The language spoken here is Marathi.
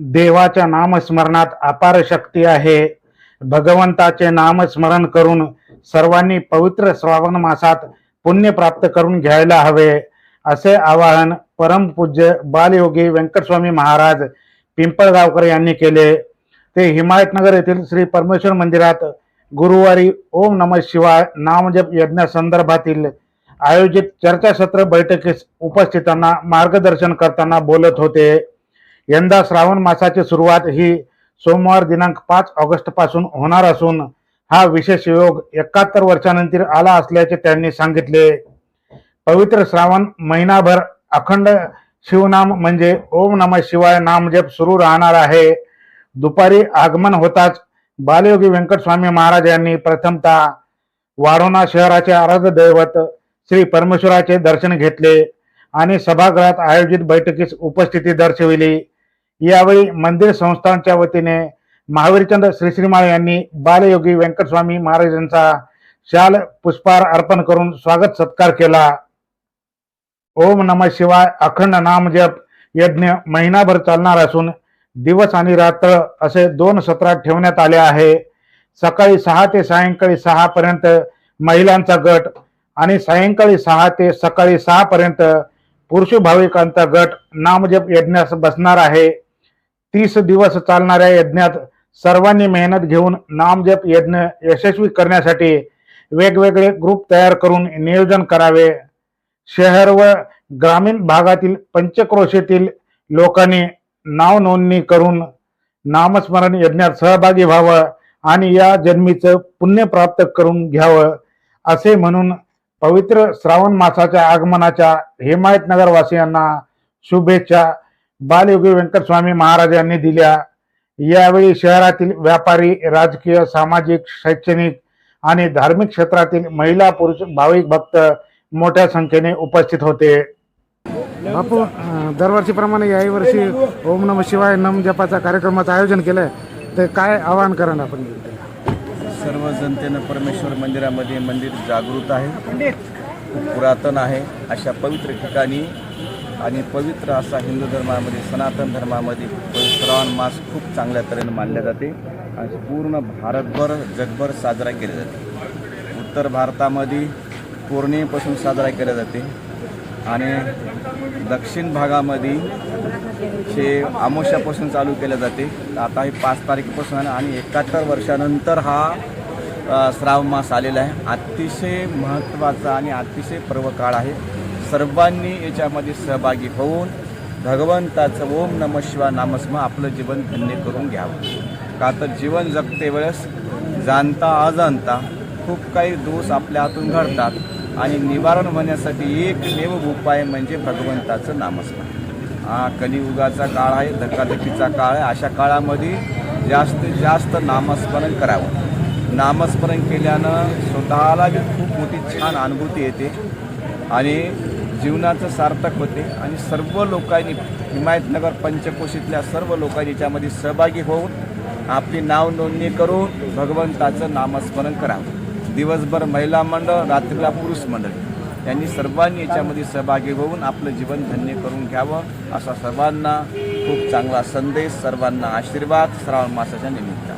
देवाच्या नामस्मरणात अपार शक्ती आहे. भगवंताचे नामस्मरण करून सर्वांनी पवित्र श्रावण मासात पुण्य प्राप्त करून घ्यायला हवे. असे आवाहन परमपूज्य बालयोगी व्यंकटस्वामी महाराज पिंपळगावकर यांनी केले. ते हिमायतनगर येथील श्री परमेश्वर मंदिरात गुरुवारी ओम नम शिवाय नामजप यज्ञासंदर्भातील आयोजित चर्चासत्र बैठकीस उपस्थितांना मार्गदर्शन करताना बोलत होते. यंदा श्रावण मासाची सुरुवात ही सोमवार दिनांक पाच ऑगस्टपासून होणार असून हा विशेष योग एकाहत्तर वर्षानंतर आला असल्याचे त्यांनी सांगितले. पवित्र श्रावण महिनाभर अखंड शिवनाम म्हणजे ओम नम शिवाय नामजप सुरू राहणार आहे. दुपारी आगमन होताच बालयोगी व्यंकटस्वामी महाराज यांनी प्रथमतः वारोणा शहराचे आराध्य दैवत श्री परमेश्वराचे दर्शन घेतले आणि सभागृहात आयोजित बैठकीस उपस्थिती दर्शविली. यावेळी मंदिर संस्थांच्या वतीने महावीरचंद्र श्रीश्रीमाळ यांनी बालयोगी व्यंकटस्वामी महाराजांचा शाल पुष्पार अर्पण करून स्वागत सत्कार केला. ओम नम शिवाय अखंड नामजप यज्ञ महिनाभर चालणार असून दिवस आणि रात्र असे दोन सत्रात ठेवण्यात आले आहे. सकाळी सहा ते सायंकाळी सहा पर्यंत महिलांचा गट आणि सायंकाळी सहा ते सकाळी सहा पर्यंत पुरुष भाविकांचा गट नामजप यज्ञास बसणार आहे. तीस दिवस चालणाऱ्या यज्ञात सर्वांनी मेहनत घेऊन नामजप यज्ञ यशस्वी करण्यासाठी वेगवेगळे ग्रुप तयार करून नियोजन करावे. शहर व ग्रामीण भागातील पंचक्रोशीतील लोकांनी नाव नोंदणी करून नामस्मरण यज्ञात सहभागी व्हावं आणि या जन्मीचं पुण्य प्राप्त करून घ्यावं असे म्हणून पवित्र श्रावण मासाच्या आगमनाच्या हिमायतनगरवासियांना शुभेच्छा बालयोगी व्यंकटस्वामी महाराज यांनी दिल्या. यावेळी शहरातील व्यापारी राजकीय सामाजिक शैक्षणिक आणि धार्मिक क्षेत्रातील महिला पुरुष भाविक भक्त मोठ्या संख्येने उपस्थित होते. बापू दरवर्षीप्रमाणे याही वर्षी ओम नम शिवाय नम जपाचा कार्यक्रमाचं आयोजन केलंय. तर काय आवाहन करा आपण? सर्व जनतेनं परमेश्वर मंदिरामध्ये मंदिर जागृत आहे. खूप पुरातन आहे. अशा पवित्र ठिकाणी आणि पवित्र असा हिंदू धर्मामध्ये सनातन धर्मामध्ये श्रावण मास खूप चांगल्या तऱ्हेने मानले जाते आणि पूर्ण भारतभर जगभर साजरा केला जाते. उत्तर भारतामध्ये पौर्णिमेपासून साजरा केला जाते आणि दक्षिण भागामध्ये हे आमोशापासून चालू केले जाते. आता हे पाच तारखेपासून आहे आणि एकाहत्तर वर्षानंतर हा श्रावण मास आलेला आहे. अतिशय महत्त्वाचा आणि अतिशय पर्व काळ आहे. सर्वांनी याच्यामध्ये सहभागी होऊन भगवंताचं ओम नम शिवा नामस्म आपलं जीवन धन्य करून घ्यावं. का तर जीवन जगते वेळेस जाणता अजाणता खूप काही दोष आपल्या हातून घडतात आणि निवारण होण्यासाठी एकमेव उपाय म्हणजे भगवंताचं नामस्मरण हा कलियुगाचा काळ आहे धकाधकीचा काळ आहे. अशा काळामध्ये जास्तीत जास्त नामस्मरण करावं. नामस्मरण केल्यानं स्वतःला बी खूप मोठी छान अनुभूती येते. आणि जीवनाचं सार्थक होते आणि सर्व लोकांनी हिमायतनगर पंचकोशीतल्या सर्व लोकांनी याच्यामध्ये सहभागी होऊन आपली नाव नोंदणी करून भगवंताचं नामस्मरण करावं. दिवसभर महिला मंडळ रात्रीला पुरुष मंडळ यांनी सर्वांनी याच्यामध्ये सहभागी होऊन आपलं जीवन धन्य करून घ्यावं असा सर्वांना खूप चांगला संदेश सर्वांना आशीर्वाद श्रावण मासाच्या निमित्तानं.